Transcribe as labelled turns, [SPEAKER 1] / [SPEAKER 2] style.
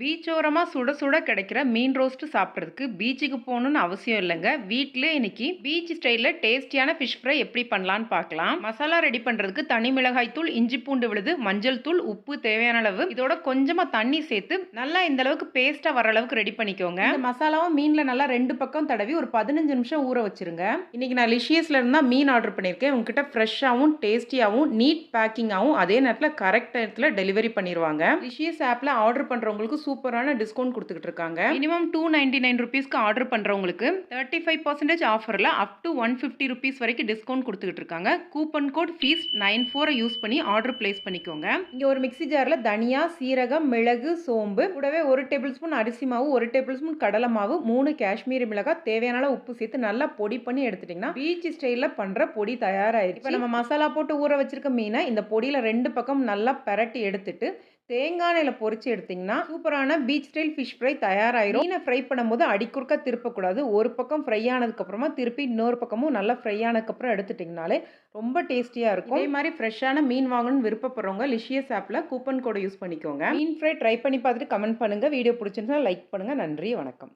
[SPEAKER 1] பீச்சோரமாக சுட சுட கிடைக்கிற மீன் ரோஸ்ட்டு சாப்பிட்றதுக்கு பீச்சுக்கு போகணுன்னு அவசியம் இல்லைங்க. வீட்டிலே இன்னைக்கு பீச் ஸ்டைலில் டேஸ்டியான ஃபிஷ் ஃப்ரை எப்படி பண்ணலான்னு பார்க்கலாம். மசாலா ரெடி பண்ணுறதுக்கு தனி மிளகாய் தூள் இஞ்சி பூண்டு விழுது மஞ்சள் தூள் உப்பு தேவையான அளவு. இதோட கொஞ்சமாக தண்ணி சேர்த்து நல்லா இந்த அளவுக்கு பேஸ்ட்டாக வர அளவுக்கு ரெடி பண்ணிக்கோங்க. இந்த மசாலாவும் மீனில் நல்லா ரெண்டு பக்கம் தடவி ஒரு பதினஞ்சு நிமிஷம் ஊற வச்சிருங்க. இன்னைக்கு நான் லிஷியஸ்ல இருந்தால் மீன் ஆர்டர் பண்ணியிருக்கேன். உங்ககிட்ட ஃப்ரெஷ்ஷாகவும் டேஸ்டியாகவும் நீட் பேக்கிங்காகவும் அதே நேரத்தில் கரெக்ட் நேரத்தில் டெலிவரி பண்ணிடுவாங்க லிஷியஸ் ஆப்பில் ஆர்டர் பண்ணுறவங்களுக்கு சூப்பரான டிஸ்கவுண்ட் கொடுத்துக்கிட்டு இருக்காங்க மினிமம் டூ நைன்டி நைன் ருபீஸ்க்கு ஆர்டர் பண்ணுறவங்களுக்கு தேர்ட்டி ஃபைவ் பர்சன்டேஜ் ஆஃபரில் up to one fifty rupees வரைக்கும் டிஸ்கவுண்ட் கொடுத்துக்கிட்டு இருக்காங்க கூப்பன் கோட் ஃபீஸ் நைன் ஃபோரை யூஸ் பண்ணி ஆர்டர் பிளேஸ் பண்ணிக்கோங்க. இங்கே ஒரு மிக்ஸி ஜாரில் தனியா சீரகம் மிளகு சோம்பு கூடவே ஒரு டேபிள் ஸ்பூன் அரிசி மாவு ஒரு டேபிள் ஸ்பூன் கடலை மாவு மூணு காஷ்மீரி மிளகாய் தேவையான அளவு உப்பு சேர்த்து நல்லா பொடி பண்ணி எடுத்துட்டிங்கன்னா பீச் ஸ்டைலில் பண்ணுற பொடி தயாராகிடுச்சு இப்போ நம்ம மசாலா போட்டு ஊற வச்சிருக்க மீனை இந்த பொடியில் ரெண்டு பக்கம் நல்லா பரட்டி எடுத்துட்டு தேங்காய் எண்ணெயில் பொறிச்சு எடுத்திங்கன்னா சூப்பரான பீச் ஸ்டைல் ஃபிஷ் ஃப்ரை தயாராயிரும். மீனை ஃப்ரை பண்ணும்போது அடிக்குறுக்க திருப்பக்கூடாது. ஒரு பக்கம் ஃப்ரை ஆனதுக்கப்புறமா திருப்பி இன்னொரு பக்கமும் நல்லா ஃப்ரை ஆனதுக்கப்புறம் எடுத்துட்டிங்கனாலே ரொம்ப டேஸ்டியாக இருக்கும். இதே மாதிரி ஃப்ரெஷ்ஷான மீன் வாங்கணும்னு விருப்பப்படுறவங்க லிஷியஸ் ஆப்பில் கூப்பன் கோடை யூஸ் பண்ணிக்கோங்க. மீன் ஃப்ரை ட்ரை பண்ணி பார்த்துட்டு கமெண்ட் பண்ணுங்கள் வீடியோ பிடிச்சிருந்தா லைக் பண்ணுங்கள் நன்றி வணக்கம்.